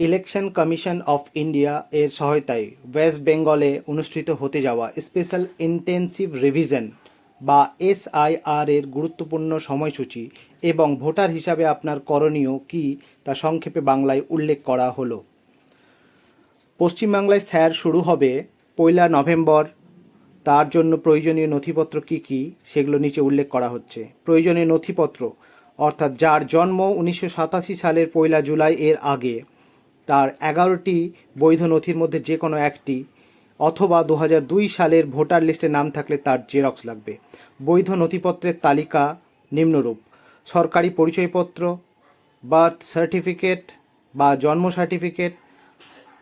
Election commission of India এর সহায়তায় West বেঙ্গলে অনুষ্ঠিত হতে যাওয়া স্পেশাল ইন্টেন্সিভ রিভিশন বা এসআইআর এর গুরুত্বপূর্ণ সময়সূচি এবং ভোটার হিসাবে আপনার করণীয় কী তা সংক্ষেপে বাংলায় উল্লেখ করা হলো। পশ্চিমবাংলায় স্যার শুরু হবে পয়লা নভেম্বর। তার জন্য প্রয়োজনীয় নথিপত্র কী কী সেগুলো নিচে উল্লেখ করা হচ্ছে। প্রয়োজনীয় নথিপত্র, অর্থাৎ যার জন্ম উনিশশো সাতাশি সালের পয়লা জুলাই এর আগে। তার এগারোটি বৈধ নথির মধ্যে যে কোনো একটি অথবা দু দুই সালের ভোটার লিস্টে নাম থাকলে তার জেরক্স লাগবে। বৈধ নথিপত্রের তালিকা নিম্নরূপ। সরকারি পরিচয়পত্র, বার্থ সার্টিফিকেট বা জন্ম সার্টিফিকেট,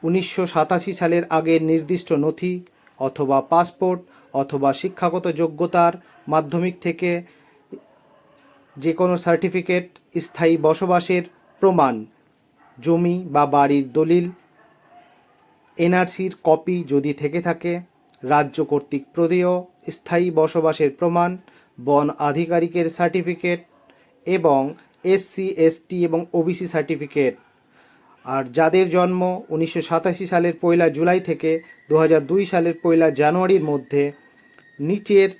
উনিশশো সাতাশি সালের আগের নির্দিষ্ট নথি অথবা পাসপোর্ট অথবা শিক্ষাগত যোগ্যতার মাধ্যমিক থেকে যে কোনো সার্টিফিকেট, স্থায়ী বসবাসের প্রমাণ জমি বা বাড়ির দলিল, এনআরসির কপি যদি থেকে থাকে, রাজ্য কর্তৃক প্রদেয়, স্থায়ী বসবাসের প্রমাণ, বন আধিকারিকের সার্টিফিকেট এবং এসসি, এসটি এবং ওবিসি সার্টিফিকেট। আর যাদের জন্ম উনিশশো সাতাশি সালের পয়লা জুলাই থেকে দু সালের পয়লা জানুয়ারির মধ্যে, নিচের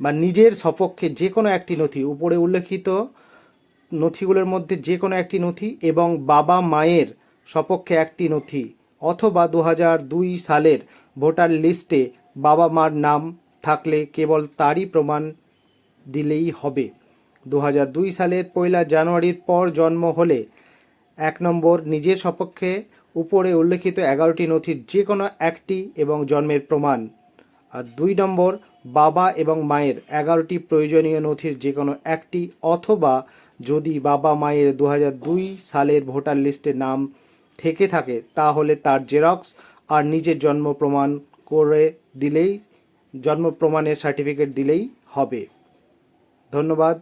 বা নিজের সপক্ষে যে কোনো একটি নথি উপরে উল্লেখিত নথিগুলোর মধ্যে যে কোনো একটি নথি এবং বাবা মায়ের সপক্ষে একটি নথি অথবা দু দুই সালের ভোটার লিস্টে বাবা মার নাম থাকলে কেবল তারই প্রমাণ দিলেই হবে। দু দুই সালের পয়লা জানুয়ারির পর জন্ম হলে এক নম্বর নিজের সপক্ষে উপরে উল্লেখিত এগারোটি নথির যে কোনো একটি এবং জন্মের প্রমাণ। আর দুই নম্বর বাবা এবং মায়ের এগারোটি প্রয়োজনীয় নথির যে কোনো একটি অথবা যদি বাবা মায়ের দু সালের ভোটার লিস্টে নাম থেকে থাকে, তাহলে তার জেরক্স আর নিজের জন্ম প্রমাণ করে দিলেই, জন্ম প্রমাণের সার্টিফিকেট দিলেই হবে। ধন্যবাদ।